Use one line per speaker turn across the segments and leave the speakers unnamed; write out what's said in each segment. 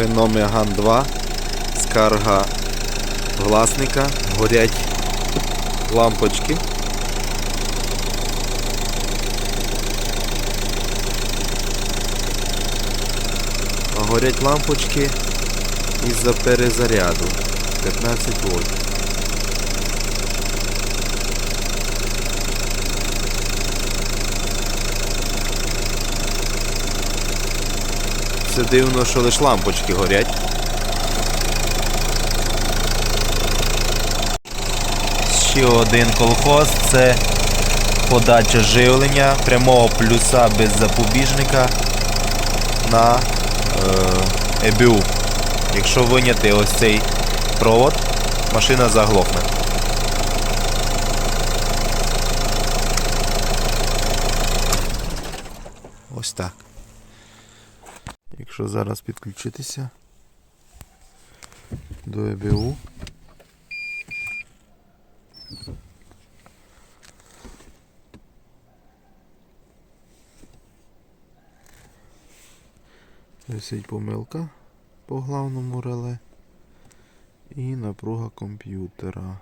Renault Megane 2. Скарга власника. Горять лампочки. Горять лампочки із-за перезаряду. 15 вольт. Все дивно, що лише лампочки горять. Ще один колхоз це подача живлення прямого плюса без запобіжника на е, ЕБУ. Якщо виняти ось цей провод, машина заглохне. Ось так. Якщо зараз підключитися до ЕБУ. Висить помилка по главному реле і напруга комп'ютера.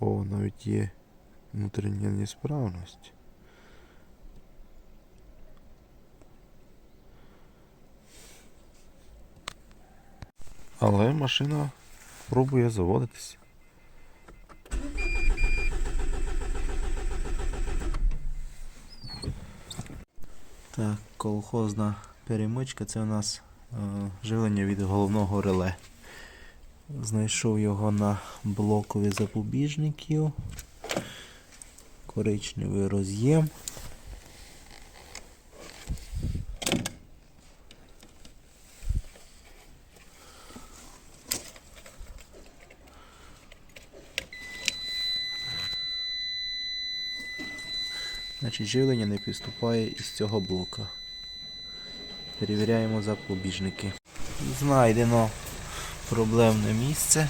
О, навіть є внутрішня несправність. Але машина пробує заводитись. Так, колхозна перемичка це у нас е, живлення від головного реле. Знайшов його на блокові запобіжників. Коричневий роз'єм. Значить, живлення не підступає із цього блока. Перевіряємо запобіжники. Знайдено проблемне місце.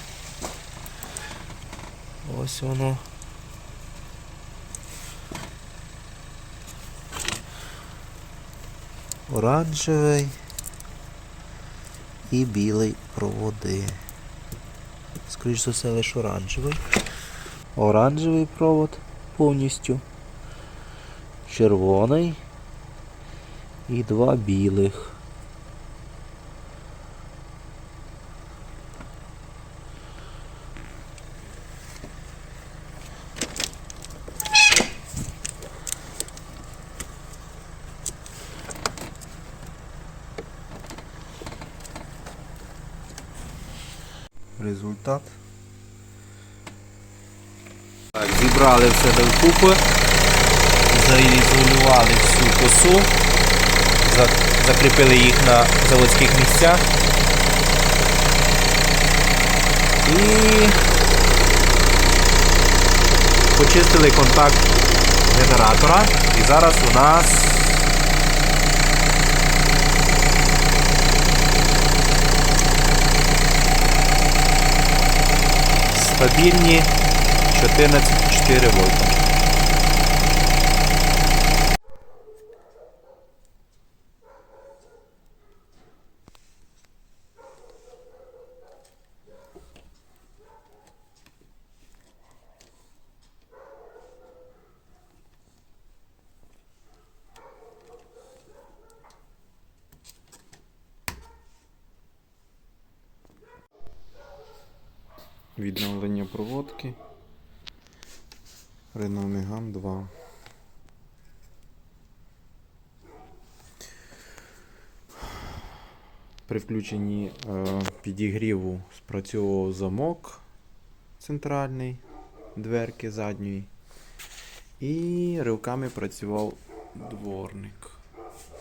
Ось воно. Оранжевий і білий проводи. Скоріше за все лише оранжевий. Оранжевий провод повністю червоний і два білих. Результат. Так, зібрали все докупи заізолювали всю косу, закріпили їх на заводських місцях. І почистили контакт генератора. І зараз у нас стабільні 14,4 вольта. Відновлення проводки. Renault Megane 2. При включенні е, підігріву спрацьовував замок центральний дверки задньої. І ривками працював дворник.